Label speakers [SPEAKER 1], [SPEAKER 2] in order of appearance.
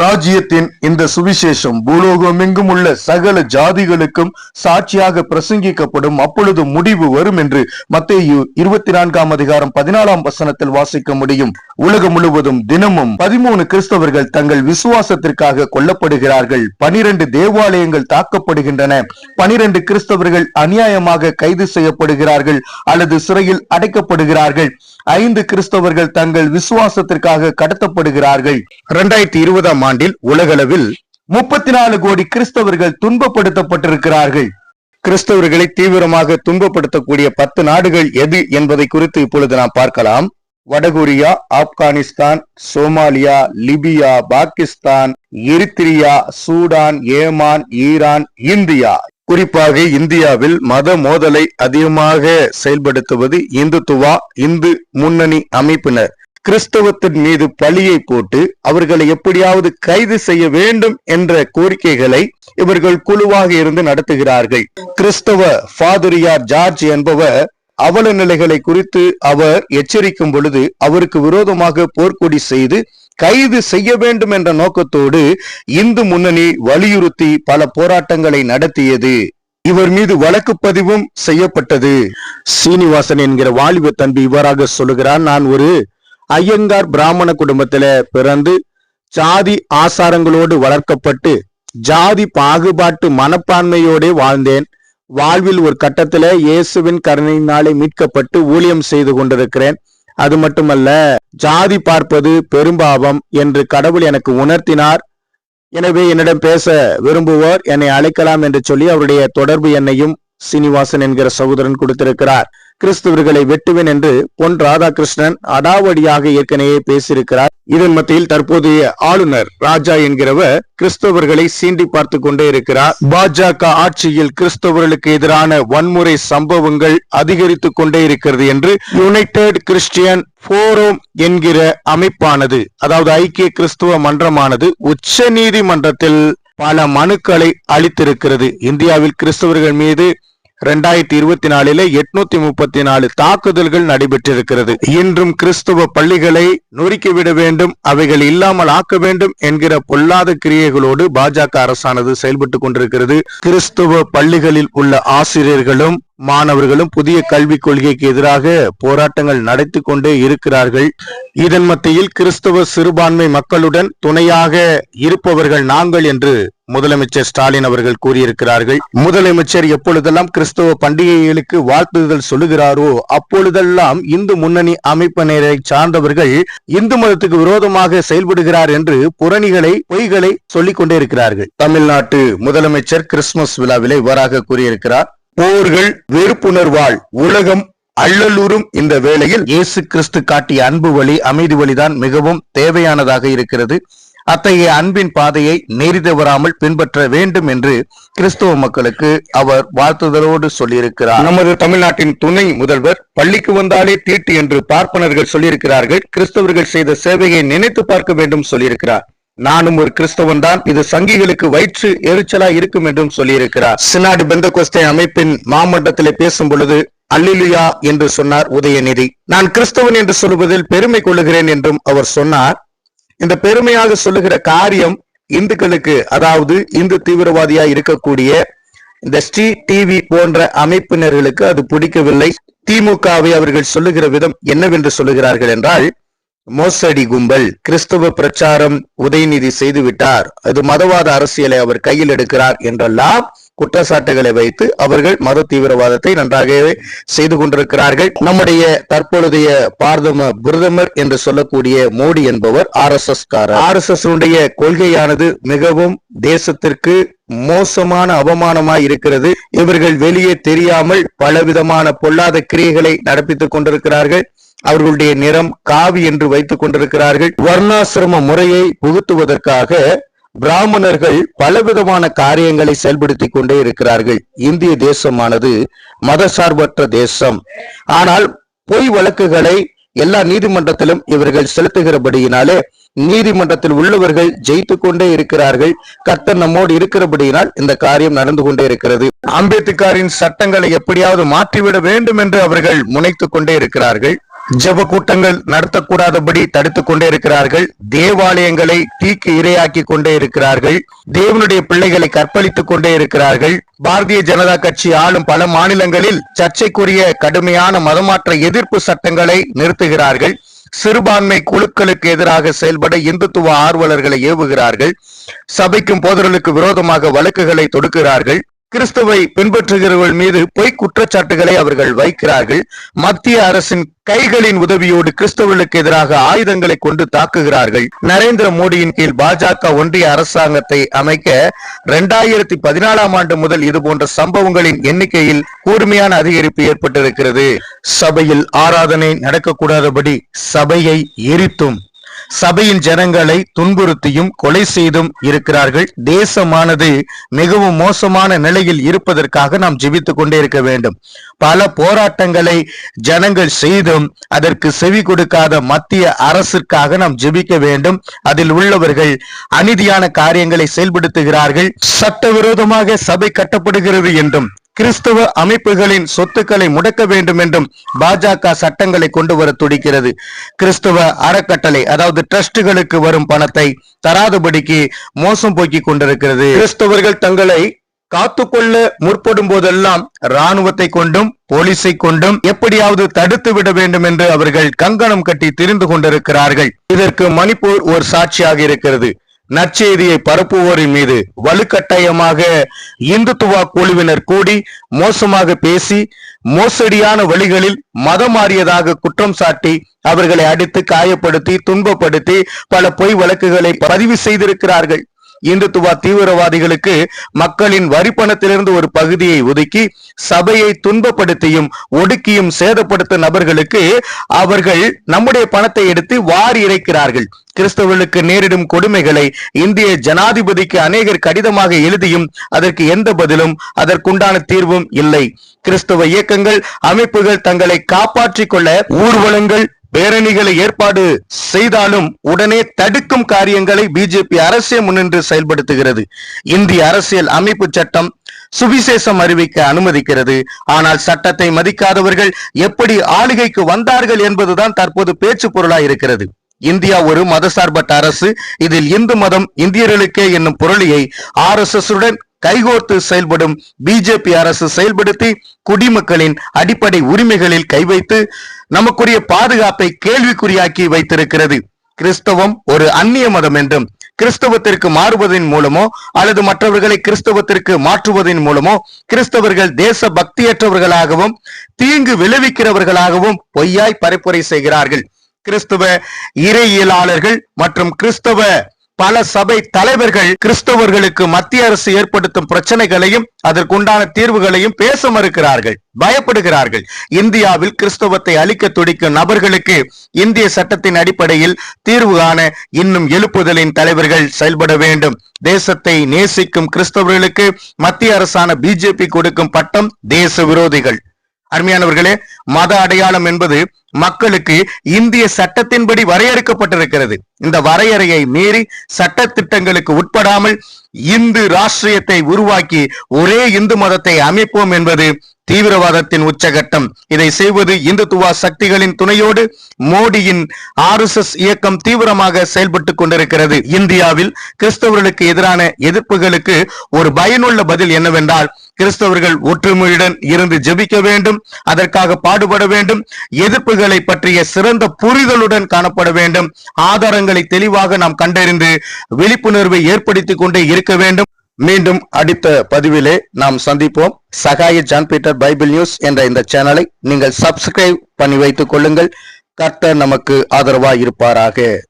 [SPEAKER 1] ராஜ்யத்தின் இந்த சுவிசேஷம் பூலோகமெங்கும் உள்ள சகல ஜாதிகளுக்கும் சாட்சியாக பிரசங்கிக்கப்படும் அப்பொழுது முடிவு வரும் என்று மத்தேயு இருபத்தி நான்காம் அதிகாரம் பதினாலாம் வசனத்தில் வாசிக்க முடியும். உலகம் முழுவதும் தினமும் பதிமூணு கிறிஸ்தவர்கள் தங்கள் விசுவாசத்திற்காக கொல்லப்படுகிறார்கள். பனிரெண்டு தேவாலயங்கள் தாக்கப்படுகின்றன. பனிரெண்டு கிறிஸ்தவர்கள் அநியாயமாக கைது செய்யப்படுகிறார்கள் அல்லது சிறையில் அடைக்கப்படுகிறார்கள். ஐந்து கிறிஸ்தவர்கள் தங்கள் விசுவாசத்திற்காக கடத்தப்படுகிறார்கள். இரண்டாயிரத்தி இருபதாம் ஆண்டில் உலகளவில் முப்பத்தி நாலு கோடி கிறிஸ்தவர்கள் துன்பப்படுத்தப்பட்டிருக்கிறார்கள். கிறிஸ்தவர்களை தீவிரமாக துன்பப்படுத்தக்கூடிய பத்து நாடுகள் எது என்பதை குறித்து இப்பொழுது நாம் பார்க்கலாம். வடகொரியா Afghanistan Somalia Libya Pakistan Eritrea Sudan Yemen Iran India குறிப்பாக இந்தியாவில் மத மோதலை அதிகமாக செயல்படுத்துவது இந்துத்துவா இந்து முன்னணி அமைப்பினர். கிறிஸ்தவத்தின் மீது பழியை போட்டு அவர்களை எப்படியாவது கைது செய்ய வேண்டும் என்ற கோரிக்கைகளை இவர்கள் குழுவாக இருந்து நடத்துகிறார்கள். கிறிஸ்தவ ஃபாதுரியார் ஜார்ஜ் என்பவர் அவல நிலைகளை குறித்து அவர் எச்சரிக்கும் பொழுது அவருக்கு விரோதமாக போர்க்கொடி செய்து கைது செய்ய வேண்டும் என்ற நோக்கத்தோடு இந்து முன்னணி வலியுறுத்தி பல போராட்டங்களை நடத்தியது. இவர் மீது வழக்கு பதிவும் செய்யப்பட்டது. சீனிவாசன் என்கிற வாலிப தம்பி இவராக சொல்லுகிறார் நான் ஒரு ஐயங்கார் பிராமண குடும்பத்தில பிறந்து ஜாதி ஆசாரங்களோடு வளர்க்கப்பட்டு ஜாதி பாகுபாட்டு மனப்பான்மையோடே வாழ்ந்தேன். வாழ்வில் ஒரு கட்டத்துல இயேசுவின் கருணையினாலே மீட்கப்பட்டு ஊழியம் செய்து கொண்டிருக்கிறேன். அது மட்டுமல்ல ஜாதி பார்ப்பது பெரும்பாவம் என்று கடவுள் எனக்கு உணர்த்தினார். எனவே என்னிடம் பேச விரும்புவோர் என்னை அழைக்கலாம் என்று சொல்லி அவருடைய தொடர்பு எண்ணையும் சீனிவாசன் என்கிற சகோதரன் கொடுத்திருக்கிறார். கிறிஸ்தவர்களை வெட்டுவேன் என்று பொன் ராதாகிருஷ்ணன் அடாவடியாக ஏற்கனவே பேசியிருக்கிறார். இதன் மத்தியில் தற்போதைய ஆளுநர் ராஜா என்கிறவர் கிறிஸ்தவர்களை சீண்டி பார்த்து கொண்டே இருக்கிறார். பாஜக ஆட்சியில் கிறிஸ்தவர்களுக்கு எதிரான வன்முறை சம்பவங்கள் அதிகரித்து கொண்டே இருக்கிறது என்று யுனைடெட் கிறிஸ்டியன் போரோம் என்கிற அமைப்பானது அதாவது ஐக்கிய கிறிஸ்துவ மன்றமானது உச்ச நீதிமன்றத்தில் பல மனுக்களை அளித்திருக்கிறது. இந்தியாவில் கிறிஸ்தவர்கள் மீது ரெண்டாயிரத்தி இருபத்தி நாலில எட்நூத்தி முப்பத்தி நாலு தாக்குதல்கள் நடைபெற்றிருக்கிறது. இன்றும் கிறிஸ்துவ பள்ளிகளை நொறுக்கிவிட வேண்டும் அவைகள் இல்லாமல் ஆக்க வேண்டும் என்கிற பொல்லாத கிரியைகளோடு பாஜக அரசானது செயல்பட்டு கொண்டிருக்கிறது. கிறிஸ்துவ பள்ளிகளில் உள்ள ஆசிரியர்களும் மாணவர்களும் புதிய கல்விக் கொள்கைக்கு எதிராக போராட்டங்கள் நடத்தி கொண்டே இருக்கிறார்கள். இதன் மத்தியில் கிறிஸ்தவ சிறுபான்மை மக்களுடன் துணையாக இருப்பவர்கள் நாங்கள் என்று முதலமைச்சர் ஸ்டாலின் அவர்கள் கூறியிருக்கிறார்கள். முதலமைச்சர் எப்பொழுதெல்லாம் கிறிஸ்தவ பண்டிகைகளுக்கு வாழ்த்துதல் சொல்லுகிறாரோ அப்பொழுதெல்லாம் இந்து முன்னணி அமைப்பினரை சார்ந்தவர்கள் இந்து மதத்துக்கு விரோதமாக செயல்படுகிறார் என்று புறணிகளை பொய்களை சொல்லிக் கொண்டே இருக்கிறார்கள். தமிழ்நாட்டு முதலமைச்சர் கிறிஸ்துமஸ் விழாவிலே இவ்வாறாக கூறியிருக்கிறார். போர்கள் வெறுப்புணர்வால் உலகம் அள்ளலூரும் இந்த வேளையில் இயேசு கிறிஸ்து காட்டிய அன்பு வழி அமைதி வழிதான் மிகவும் தேவையானதாக இருக்கிறது. அத்தகைய அன்பின் பாதையை நெறி தவறாமல் பின்பற்ற வேண்டும் என்று கிறிஸ்தவ மக்களுக்கு அவர் வாழ்த்துதலோடு சொல்லியிருக்கிறார். நமது தமிழ்நாட்டின் துணை முதல்வர் பள்ளிக்கு வந்தாலே தீட்டு என்று பார்ப்பனர்கள் சொல்லியிருக்கிறார்கள். கிறிஸ்தவர்கள் செய்த சேவையை நினைத்து பார்க்க வேண்டும் சொல்லியிருக்கிறார். நானும் ஒரு கிறிஸ்தவன் தான். இது சங்கிகளுக்கு வயிற்று எரிச்சலா இருக்கும் என்றும் சொல்லியிருக்கிறார். சினாடு பெந்தகோஸ்தே அமைப்பின் மாமண்டத்தில் பேசும் பொழுது அல்லிலுயா என்று சொன்னார் உதயநிதி. நான் கிறிஸ்தவன் என்று சொல்லுவதில் பெருமை கொள்ளுகிறேன் என்றும் அவர் சொன்னார். இந்த பெருமையாக சொல்லுகிற காரியம் இந்துக்களுக்கு அதாவது இந்து தீவிரவாதியா இருக்கக்கூடிய இந்த ஸ்ரீ டிவி போன்ற அமைப்பினர்களுக்கு அது பிடிக்கவில்லை. திமுகவை அவர்கள் சொல்லுகிற விதம் என்னவென்று சொல்லுகிறார்கள் என்றால் மோசடி கும்பல். கிறிஸ்தவ பிரச்சாரம் உதயநிதி செய்து விட்டார் அது மதவாத அரசியலை அவர் கையில் எடுக்கிறார் என்றெல்லாம் குற்றச்சாட்டுகளை வைத்து அவர்கள் மத தீவிரவாதத்தை நன்றாகவே செய்து கொண்டிருக்கிறார்கள். நம்முடைய தற்பொழுதைய பாரதம பிரதமர் என்று சொல்லக்கூடிய மோடி என்பவர் ஆர் எஸ் எஸ் காரர் ஆர் எஸ் எஸ் கொள்கையானது மிகவும் தேசத்திற்கு மோசமான அவமானமாய் இருக்கிறது. இவர்கள் வெளியே தெரியாமல் பலவிதமான பொல்லாத கிரியைகளை நடப்பித்துக் கொண்டிருக்கிறார்கள். அவர்களுடைய நிறம் காவி என்று வைத்துக் கொண்டிருக்கிறார்கள். வர்ணாசிரம முறையை புகுத்துவதற்காக பிராமணர்கள் பலவிதமான காரியங்களை செயல்படுத்தி கொண்டே இருக்கிறார்கள். இந்திய தேசமானது மதசார்பற்ற தேசம். ஆனால் பொய் வழக்குகளை எல்லா நீதிமன்றத்திலும் இவர்கள் செலுத்துகிறபடியினாலே நீதிமன்றத்தில் உள்ளவர்கள் ஜெயித்து கொண்டே இருக்கிறார்கள். கர்த்தர் நம்மோடு இருக்கிறபடியினால் இந்த காரியம் நடந்து கொண்டே இருக்கிறது. அம்பேத்கரின் சட்டங்களை எப்படியாவது மாற்றிவிட வேண்டும் என்று அவர்கள் முனைத்துக் கொண்டே இருக்கிறார்கள். ஜெப கூட்டங்கள் நடத்தக்கூடாதபடி தடுத்துக் கொண்டே இருக்கிறார்கள். தேவாலயங்களை தீக்கு இரையாக்கி கொண்டே இருக்கிறார்கள். தேவனுடைய பிள்ளைகளை கற்பழித்துக் கொண்டே இருக்கிறார்கள். பாரதிய ஜனதா கட்சி ஆளும் பல மாநிலங்களில் சர்ச்சைக்குரிய கடுமையான மதமாற்ற எதிர்ப்பு சட்டங்களை நிறுத்துகிறார்கள். சிறுபான்மை குழுக்களுக்கு எதிராக செயல்பட இந்துத்துவ ஆர்வலர்களை ஏவுகிறார்கள். சபைக்கும் போதர்களுக்கு விரோதமாக வழக்குகளை தொடுக்கிறார்கள். கிறிஸ்துவை பின்பற்றுகிறவர்கள் மீது பொய் குற்றச்சாட்டுகளை அவர்கள் வைக்கிறார்கள். மத்திய அரசின் கைகளின் உதவியோடு கிறிஸ்தவர்களுக்கு எதிராக ஆயுதங்களை கொண்டு தாக்குகிறார்கள். நரேந்திர மோடியின் கீழ் பாஜக ஒன்றிய அரசாங்கத்தை அமைக்க இரண்டாயிரத்தி பதினாலாம் ஆண்டு முதல் இது போன்ற சம்பவங்களின் எண்ணிக்கையில் கூர்மையான அதிகரிப்பு ஏற்பட்டிருக்கிறது. சபையில் ஆராதனை நடக்கக்கூடாதபடி சபையை எரித்தும். சபையின் ஜனங்களை துன்புறுத்தியும் கொலை செய்தும் இருக்கிறார்கள். தேசமானது மிகவும் மோசமான நிலையில் இருப்பதற்காக நாம் ஜெபித்துக் கொண்டே இருக்க வேண்டும். பல போராட்டங்களை ஜனங்கள் செய்தும் அதற்கு செவி கொடுக்காத மத்திய அரசிற்காக நாம் ஜெபிக்க வேண்டும். அதில் உள்ளவர்கள் அநீதியான காரியங்களை செயல்படுத்துகிறார்கள். சட்டவிரோதமாக சபை கட்டப்படுகிறது என்றும் கிறிஸ்தவ அமைப்புகளின் சொத்துக்களை முடக்க வேண்டும் என்றும் பாஜக சட்டங்களை கொண்டு வர துடிக்கிறது. கிறிஸ்தவ அறக்கட்டளை அதாவது டிரஸ்டுகளுக்கு வரும் பணத்தை தராதபடிக்கு மோசம் போக்கிக் கொண்டிருக்கிறது. கிறிஸ்தவர்கள் தங்களை காத்துக்கொள்ள முற்படும் போதெல்லாம் ராணுவத்தை கொண்டும் போலீஸை கொண்டும் எப்படியாவது தடுத்து விட வேண்டும் என்று அவர்கள் கங்கணம் கட்டி திரிந்து கொண்டிருக்கிறார்கள். இதற்கு மணிப்பூர் ஒரு சாட்சியாக இருக்கிறது. நற்செய்தியை பரப்புவோரின் மீது வலுக்கட்டாயமாக இந்துத்துவா குழுவினர் கூடி மோசமாக பேசி மோசடியான வழிகளில் மதம் மாறியதாக குற்றம் சாட்டி அவர்களை அடித்து காயப்படுத்தி துன்பப்படுத்தி பல பொய் வழக்குகளை பதிவு செய்திருக்கிறார்கள். இந்துத்துவா தீவிரவாதிகளுக்கு மக்களின் வரி பணத்திலிருந்து ஒரு பகுதியை ஒதுக்கி சபையை துன்பப்படுத்தியும் ஒடுக்கியும் சேதப்படுத்தும் நபர்களுக்கு அவர்கள் நம்முடைய பணத்தை எடுத்து வாரி இறைக்கிறார்கள். கிறிஸ்தவர்களுக்கு நேரிடும் கொடுமைகளை இந்திய ஜனாதிபதிக்கு அநேகர் கடிதமாக எழுதியும் அதற்கு எந்த பதிலும் அதற்குண்டான தீர்வும் இல்லை. கிறிஸ்தவ இயக்கங்கள் அமைப்புகள் தங்களை காப்பாற்றிக் கொள்ள ஊர்வலங்கள் பேரணிகளை ஏற்பாடு செய்தாலும் உடனே தடுக்கும் காரியங்களை பிஜேபி அரசே முன்னின்று செயல்படுத்துகிறது. இந்திய அரசியல் அமைப்பு சட்டம் சுவிசேஷம் அறிவிக்க அனுமதிக்கிறது. ஆனால் சட்டத்தை மதிக்காதவர்கள் எப்படி ஆளுகைக்கு வந்தார்கள் என்பதுதான் தற்போது பேச்சு பொருளாய் இருக்கிறது. இந்தியா ஒரு மதசார்பற்ற அரசு. இதில் இந்து மதம் இந்தியர்களுக்கே என்னும் பொருளியை ஆர் எஸ் எஸ் உடன் கைகோர்த்து செயல்படும் பிஜேபி அரசு செயல்படுத்தி குடிமக்களின் அடிப்படை உரிமைகளில் கை வைத்து நமக்குரிய பாதுகாப்பை கேள்விக்குறியாக்கி வைத்திருக்கிறது. கிறிஸ்தவம் ஒரு அந்நிய மதம் என்றும் கிறிஸ்தவத்திற்கு மாறுவதன் மூலமோ அல்லது மற்றவர்களை கிறிஸ்தவத்திற்கு மாற்றுவதன் மூலமோ கிறிஸ்தவர்கள் தேச பக்தியற்றவர்களாகவும் தீங்கு விளைவிக்கிறவர்களாகவும் பொய்யாய் பரப்புரை செய்கிறார்கள். கிறிஸ்தவ இறையியலாளர்கள் மற்றும் கிறிஸ்தவ பல சபை தலைவர்கள் கிறிஸ்தவர்களுக்கு மத்திய அரசு ஏற்படுத்தும் பிரச்சனைகளையும் அதற்குண்டான தீர்வுகளையும் பேச மறுக்கிறார்கள் பயப்படுகிறார்கள். இந்தியாவில் கிறிஸ்தவத்தை அழிக்க துடிக்கும் நபர்களுக்கு இந்திய சட்டத்தின் அடிப்படையில் தீர்வு காண இன்னும் எழுப்புதலின் தலைவர்கள் செயல்பட வேண்டும். தேசத்தை நேசிக்கும் கிறிஸ்தவர்களுக்கு மத்திய அரசான பிஜேபி கொடுக்கும் பட்டம் தேச விரோதிகள். அருமையானவர்களே மத அடையாளம் என்பது மக்களுக்கு இந்திய சட்டத்தின்படி வரையறுக்கப்பட்டிருக்கிறது. இந்த வரையறையை மீறி சட்ட திட்டங்களுக்கு உட்படாமல் இந்து ராஷ்டிரியத்தை உருவாக்கி ஒரே இந்து மதத்தை அமைப்போம் என்பது தீவிரவாதத்தின் உச்சகட்டம். இதை செய்வது இந்துத்துவா சக்திகளின் துணையோடு மோடியின் ஆர் இயக்கம் தீவிரமாக செயல்பட்டுக் கொண்டிருக்கிறது. இந்தியாவில் கிறிஸ்தவர்களுக்கு எதிரான எதிர்ப்புகளுக்கு ஒரு பயனுள்ள பதில் என்னவென்றால் கிறிஸ்தவர்கள் ஒற்றுமையுடன் இருந்து ஜெபிக்க வேண்டும் அதற்காக பாடுபட வேண்டும் எதிர்ப்புகளை பற்றிய சிறந்த புரிதலுடன் காணப்பட வேண்டும். ஆதாரங்களை தெளிவாக நாம் கண்டறிந்து விழிப்புணர்வை ஏற்படுத்திக் கொண்டே இருக்க வேண்டும். மீண்டும் அடுத்த பதிவிலே நாம் சந்திப்போம். Sahaya John Peter Bible News என்ற இந்த சேனலை நீங்கள் சப்ஸ்கிரைப் பண்ணி வைத்துக் கொள்ளுங்கள். கர்த்தர் நமக்கு ஆதரவாய் இருப்பாராக